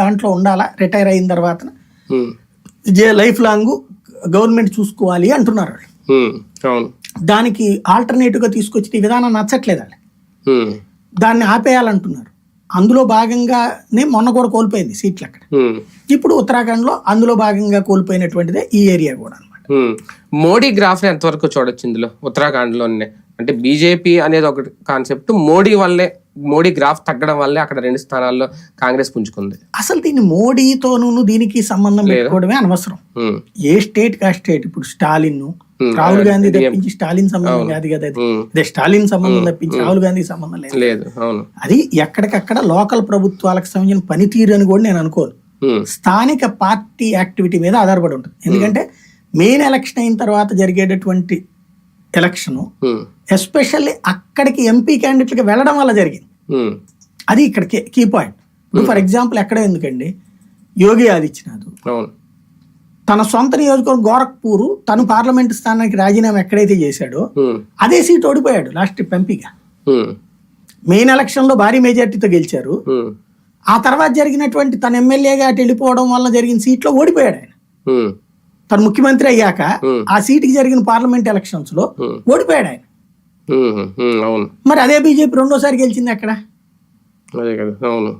దాంట్లో ఉండాలా? రిటైర్ అయిన తర్వాత లైఫ్ లాంగ్ గవర్నమెంట్ చూసుకోవాలి అంటున్నారు వాళ్ళు. దానికి ఆల్టర్నేటివ్గా తీసుకొచ్చిన విధానం నచ్చట్లేదు వాళ్ళు దాన్ని ఆపేయాలంటున్నారు. అందులో భాగంగానే మొన్న కూడా కోల్పోయింది సీట్లు అక్కడ. ఇప్పుడు ఉత్తరాఖండ్లో అందులో భాగంగా కోల్పోయినటువంటిదే ఈ ఏరియా కూడా అనమాట. మోడీ గ్రాఫ్ ఎంతవరకు చూడొచ్చు ఇందులో? ఉత్తరాఖండ్లోనే అంటే బీజేపీ అనేది ఒక కాన్సెప్ట్ మోడీ వల్లే మోడీ గ్రాఫ్ తగ్గడం వల్లే అక్కడ రెండు స్థానాల్లో కాంగ్రెస్ పుంజుకుంది. అసలు దీన్ని మోడీతోనూ దీనికి సంబంధం పెట్టుకోవడమే అనవసరం. ఏ స్టేట్ కా స్టేట్? ఇప్పుడు స్టాలిన్. రాహుల్ గాంధీ తప్పించి స్టాలిన్ సంబంధం కాదు కదా అది స్టాలిన్ సంబంధం తప్పించి రాహుల్ గాంధీ సంబంధం లేదు. అది ఎక్కడికక్కడ లోకల్ ప్రభుత్వాలకు సంబంధించిన పనితీరు అని కూడా నేను అనుకోను. స్థానిక పార్టీ యాక్టివిటీ మీద ఆధారపడి ఉంటుంది. ఎందుకంటే మెయిన్ ఎలక్షన్ అయిన తర్వాత జరిగేటటువంటి ఎలక్షన్ ఎస్పెషల్లీ అక్కడికి ఎంపీ క్యాండిడేట్కి వెళ్ళడం వల్ల జరిగింది. అది ఇక్కడ కీ పాయింట్. ఫర్ ఎగ్జాంపుల్ ఎక్కడ ఎందుకండి? యోగి ఆదిత్యనాథ్. తన సొంత నియోజకవర్గం గోరఖ్పూర్ తను పార్లమెంట్ స్థానానికి రాజీనామా ఎక్కడైతే చేశాడో అదే సీట్ ఓడిపోయాడు లాస్ట్ ఎంపీగా. మెయిన్ ఎలక్షన్లో భారీ మెజార్టీతో గెలిచారు. ఆ తర్వాత జరిగినటువంటి తన ఎమ్మెల్యేగా అటు వెళ్ళిపోవడం వల్ల జరిగిన సీట్లో ఓడిపోయాడు ఆయన. తను ముఖ్యమంత్రి అయ్యాక. ఆ సీటుకి జరిగిన పార్లమెంట్ ఎలక్షన్స్లో. ఓడిపోయాడు ఆయన మరి అదే బీజేపీ రెండోసారి గెలిచింది అక్కడ అదే కదా అవును.